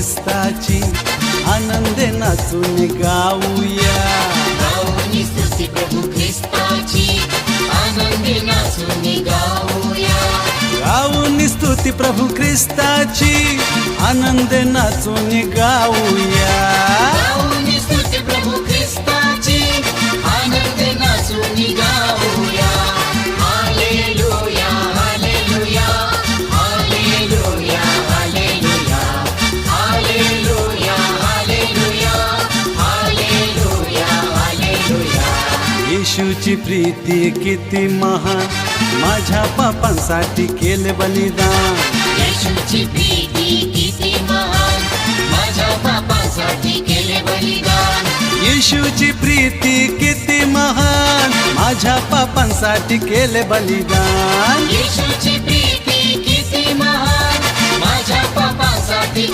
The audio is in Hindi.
estaci ఆనందేన సుని గావుయా గావుని స్తుతి ప్రభు క్రిస్తాచి ఆనందేన సుని గావుయా గావుని స్తుతి ప్రభు క్రిస్తాచి ఆనందేన సుని గావుయా येशूची प्रीती किती महान. माझ्या पापांसाठी केले बलिदान. येशूची प्रीती किती महान. माझ्या पापासाठी केले बलिदान. येशूची प्रीती किती महान. माझ्या पापांसाठी केले बलिदान. येशूची प्रीती किती महान. माझ्या पापासाठी